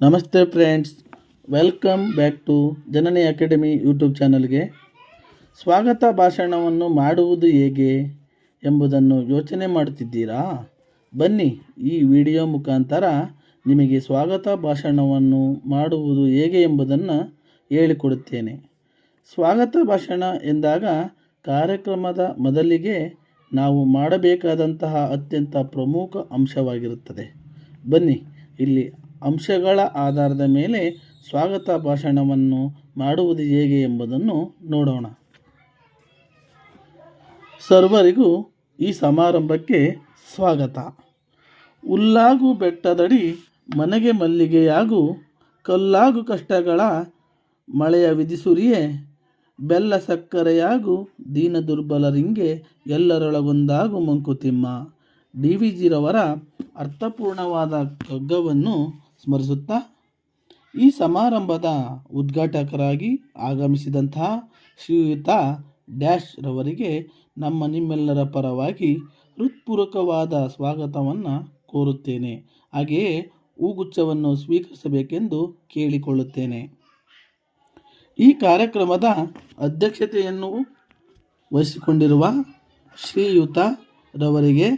ನಮಸ್ತೆ friends, welcome back to Janani academy YouTube ಚಾನಲ್ಗೆ ಸ್ವಾಗತ ಭಾಷಣವನ್ನು ಮಾಡುವುದು ಹೇಗೆ ಎಂಬುದನ್ನು ಯೋಚನೆ ಮಾಡುತ್ತಿದ್ದೀರಾ? ಬನ್ನಿ ಈ ವಿಡಿಯೋ ಮುಖಾಂತರ ನಿಮಗೆ ಸ್ವಾಗತ ಭಾಷಣವನ್ನು ಮಾಡುವುದು ಹೇಗೆ ಎಂಬುದನ್ನು ಹೇಳಿಕೊಡುತ್ತೇನೆ. ಸ್ವಾಗತ ಭಾಷಣ ಎಂದಾಗ ಕಾರ್ಯಕ್ರಮದ ಮೊದಲಿಗೆ ನಾವು ಮಾಡಬೇಕಾದಂತಹ ಅತ್ಯಂತ ಪ್ರಮುಖ ಅಂಶವಾಗಿರುತ್ತದೆ. ಬನ್ನಿ, ಇಲ್ಲಿ ಅಂಶಗಳ ಆಧಾರದ ಮೇಲೆ ಸ್ವಾಗತ ಭಾಷಣವನ್ನು ಮಾಡುವುದು ಹೇಗೆ ಎಂಬುದನ್ನು ನೋಡೋಣ. ಸರ್ವರಿಗೂ ಈ ಸಮಾರಂಭಕ್ಕೆ ಸ್ವಾಗತ. ಉಲ್ಲಾಗು ಬೆಟ್ಟದಡಿ ಮನೆಗೆ ಮಲ್ಲಿಗೆಯಾಗು ಕಲ್ಲಾಗು ಕಷ್ಟಗಳ ಮಳೆಯ ವಿಧಿಸುರಿಯೇ, ಬೆಲ್ಲ ಸಕ್ಕರೆಯಾಗು ದೀನ ದುರ್ಬಲರಿಂಗೆ ಎಲ್ಲರೊಳಗೊಂದಾಗು ಮಂಕುತಿಮ್ಮ. ಡಿ ವಿ ಜಿರವರ ಅರ್ಥಪೂರ್ಣವಾದ ಕಗ್ಗವನ್ನು ಸ್ಮರಿಸುತ್ತಾ ಈ ಸಮಾರಂಭದ ಉದ್ಘಾಟಕರಾಗಿ ಆಗಮಿಸಿದಂತಹ ಶ್ರೀಯುತ ಡ್ಯಾಶ್ ರವರಿಗೆ ನಮ್ಮ ನಿಮ್ಮೆಲ್ಲರ ಪರವಾಗಿ ಹೃತ್ಪೂರ್ವಕವಾದ ಸ್ವಾಗತವನ್ನು ಕೋರುತ್ತೇನೆ. ಹಾಗೆಯೇ ಹೂಗುಚ್ಛವನ್ನು ಸ್ವೀಕರಿಸಬೇಕೆಂದು ಕೇಳಿಕೊಳ್ಳುತ್ತೇನೆ. ಈ ಕಾರ್ಯಕ್ರಮದ ಅಧ್ಯಕ್ಷತೆಯನ್ನು ವಹಿಸಿಕೊಂಡಿರುವ ಶ್ರೀಯುತ ರವರಿಗೆ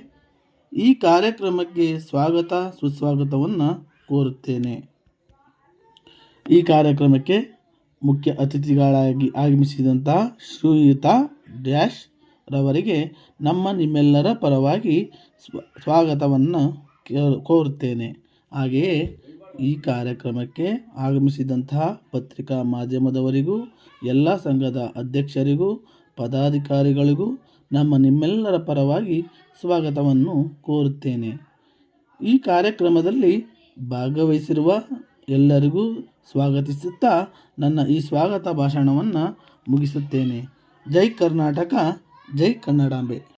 ಈ ಕಾರ್ಯಕ್ರಮಕ್ಕೆ ಸ್ವಾಗತ, ಸುಸ್ವಾಗತವನ್ನು ಕೋರುತ್ತೇನೆ. ಈ ಕಾರ್ಯಕ್ರಮಕ್ಕೆ ಮುಖ್ಯ ಅತಿಥಿಗಳಾಗಿ ಆಗಮಿಸಿದಂತಹ ಶ್ರೀಯುತ ಡ್ಯಾಶ್ ರವರಿಗೆ ನಮ್ಮ ನಿಮ್ಮೆಲ್ಲರ ಪರವಾಗಿ ಸ್ವ, ಸ್ವಾಗತವನ್ನು ಕೋರುತ್ತೇನೆ. ಹಾಗೆಯೇ ಈ ಕಾರ್ಯಕ್ರಮಕ್ಕೆ ಆಗಮಿಸಿದಂತಹ ಪತ್ರಿಕಾ ಮಾಧ್ಯಮದವರಿಗೂ, ಎಲ್ಲ ಸಂಘದ ಅಧ್ಯಕ್ಷರಿಗೂ, ಪದಾಧಿಕಾರಿಗಳಿಗೂ ನಮ್ಮ ನಿಮ್ಮೆಲ್ಲರ ಪರವಾಗಿ ಸ್ವಾಗತವನ್ನು ಕೋರುತ್ತೇನೆ. ಈ ಕಾರ್ಯಕ್ರಮದಲ್ಲಿ ಭಾಗವಹಿಸಿರುವ ಎಲ್ಲರಿಗೂ ಸ್ವಾಗತಿಸುತ್ತಾ ನನ್ನ ಈ ಸ್ವಾಗತ ಭಾಷಣವನ್ನು ಮುಗಿಸುತ್ತೇನೆ. ಜೈ ಕರ್ನಾಟಕ ಜೈ ಕನ್ನಡಾಂಬೆ.